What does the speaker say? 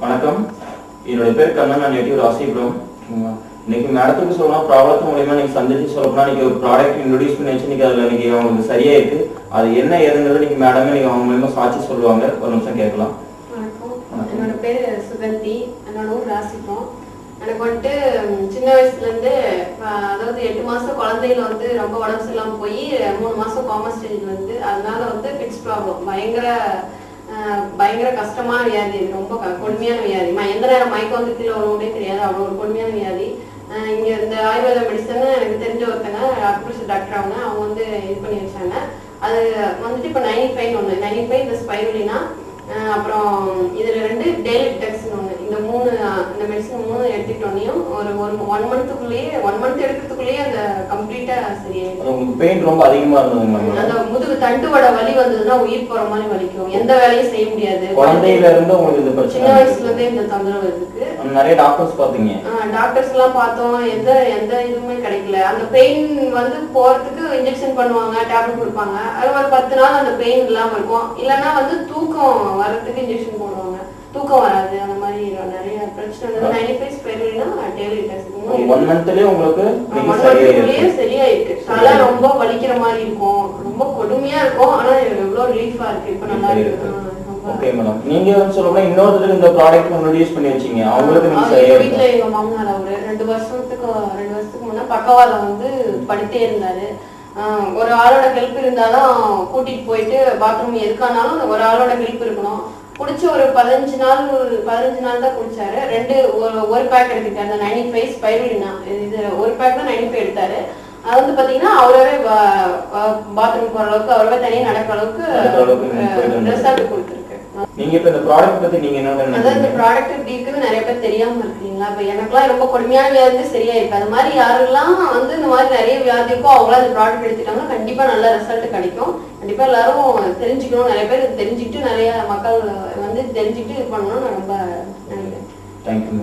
வணக்கம். என்னோட பேர் கண்ணன். நான் நேட்டிவ் ராசிபுரம் இன்னைக்கு மேடத்துக்கு சொல்லலாம் ப்ராப்ளத்து மூலியமா நீங்க சந்திச்சு சொல்லப்போனா இன்னைக்கு ஒரு ப்ராடக்ட் இன்ட்ரடியூஸ் பண்ணி வச்சு நீங்க அதுல இன்னைக்கு அவங்களுக்கு சரியா இருக்கு. அது என்ன ஏதுங்கிறது நீங்க மேடமே நீங்க அவங்க மூலியமா சாட்சி சொல்லுவாங்க. ஒரு நிமிஷம் கேட்கலாம். என்னோட பேர் சுகந்தி என்னோட ஊர் ராசிபுரம் எனக்கு வந்துட்டு சின்ன வயசுல இருந்து அதாவது எட்டு மாசம் குழந்தையில வந்து ரொம்ப உடம்பு சரியில்லாம போய் மூணு மாசம் காமா ஸ்டேஜ்ல வந்து அதனால வந்து பிக்ஸ் ப்ராப்ளம் பயங்கர பயங்கர கஷ்டமான வியாதி இது ரொம்ப க- கொடுமையான வியாதி. எந்த நேரம் மயக்கம் வந்து கீழே வருவோமே தெரியாது. அவ்வளோ ஒரு கொடுமையான வியாதி. இங்கே இங்க இந்த ஆயுர்வேத மெடிசன் எனக்கு தெரிஞ்ச ஒருத்தங்க அக்குபேஷன் டாக்டர் அவங்க அவங்க வந்து இது பண்ணி வச்சாங்க. அது வந்துட்டு இப்போ நைன் ஃபைவ் ஒன்று நைன்டி ஃபைவ் இந்த ஸ்பைருலினா அப்புறம் இதுல ரெண்டு டெய்லி டெக்ஸ் இந்த மூணு இந்த மெடிசன் மூணு எடுத்துக்கிட்டோன்னையும் ஒரு ஒரு ஒன் மந்த்துக்குள்ளேயே ஒன் மந்த் எடுக்கிறதுக்குள்ளேயே அந்த கம்ப்ளீட்டா சரியாயிடும். பெயின் ரொம்ப அதிகமா இருந்ததுங்களா அந்த முதுகு தண்டுவட வலி வந்ததுன்னா உயிர் போற மாதிரி வலிக்கும். எந்த வேலையும் செய்ய முடியாது. குழந்தையில இருந்து உங்களுக்கு சின்ன பிரச்சனை வயசுல இருந்தே இந்த தொந்தரவு இருக்கு. நிறைய டாக்டர்ஸ் பாத்தீங்க டாக்டர்ஸ் எல்லாம் பார்த்தோம். எந்த எந்த இதுவுமே கிடைக்கல. அந்த பெயின் வந்து போறதுக்கு இன்ஜெக்ஷன் பண்ணுவாங்க டேப்லெட் கொடுப்பாங்க. அது ஒரு பத்து நாள் அந்த பெயின் இல்லாம இருக்கும். இல்லைன்னா வந்து தூக்கம் வர்றதுக்கு இன்ஜெக்ஷன் போடுவாங்க. தூக்கம் வராது. அந்த மாதிரி நிறைய பிரச்சனை. வந்து ninety five spirulina daily test one மந்த்லயே உங்களுக்கு நீங்க ஒன் சரியா மந்த்துக்குள்ளேயே இருக்கு சரியாயிருக்கு. தலை ரொம்ப வலிக்கிற மாதிரி இருக்கும். ரொம்ப கொடுமையா இருக்கும். ஆனா எவ்வளவு ரிலீஃபா இருக்கு. இப்ப நல்லா இருக்கு. ஆ, ரொம்ப ஓகே மேடம் நீங்க வந்து சொல்லப்போனா இன்னொருத்தருக்கு இந்த ப்ராடக்ட் இன்ட்ரடியூஸ் பண்ணி வச்சீங்க. அவங்களுக்கு நீங்க அவங்க சரியா எங்க வீட்ல இருக்கு எங்க மாமனார் அவரு ரெண்டு வருஷத்துக்கு ரெண்டு வருஷத்துக்கு முன்ன பக்கவாதம் வந்து படுத்தே இருந்தாரு. ஒரு ஆளோட ஹெல்ப் இருந்தாதான் கூட்டிட்டு போயிட்டு பாத்ரூம் எதுக்கானாலும் ஒரு ஆளோட ஹெல்ப் இருக்கணும். குடிச்சு ஒரு பதினஞ்சு நாள் பதினஞ்சு நாள் தான் குடிச்சாரு. ரெண்டு ஒரு ஒரு பேக் எடுத்துக்கிட்டாரு. அந்த நைன்டி ஃபைவ் ஸ்பைருலினா இது ஒரு பேக் தான் நைன்டி ஃபைவ் எடுத்தாரு. அது வந்து பாத்தீங்கன்னா அவரவே பாத்ரூம் போற அளவுக்கு அவரவே தனியா நடக்கிற அளவுக்கு. ரிசல்ட் கொடுத்துருக்கு நீங்க இப்ப இந்த ப்ராடக்ட் பத்தி நீங்க என்ன அதாவது இந்த நினைக்கிறீங்க ப்ராடக்ட் இப்படி இருக்குன்னு நிறைய பேர் தெரியாம இருக்கீங்களா? இப்ப எனக்குலாம் ரொம்ப கொடுமையான வியாதி சரியா இருக்கு அது மாதிரி யாரெல்லாம் வந்து இந்த மாதிரி நிறைய வியாதி இருக்கோ அவங்களாம் இந்த ப்ராடக்ட் எடுத்துட்டாங்கன்னா கண்டிப்பா நல்ல ரிசல்ட் கிடைக்கும். கண்டிப்பா எல்லாரும் தெரிஞ்சுக்கணும். நிறைய பேர் தெரிஞ்சுக்கிட்டு நிறைய மக்கள் வந்து தெரிஞ்சுக்கிட்டு இது பண்ணணும்னு நான் ரொம்ப நினைக்கிறேன். தேங்க்யூ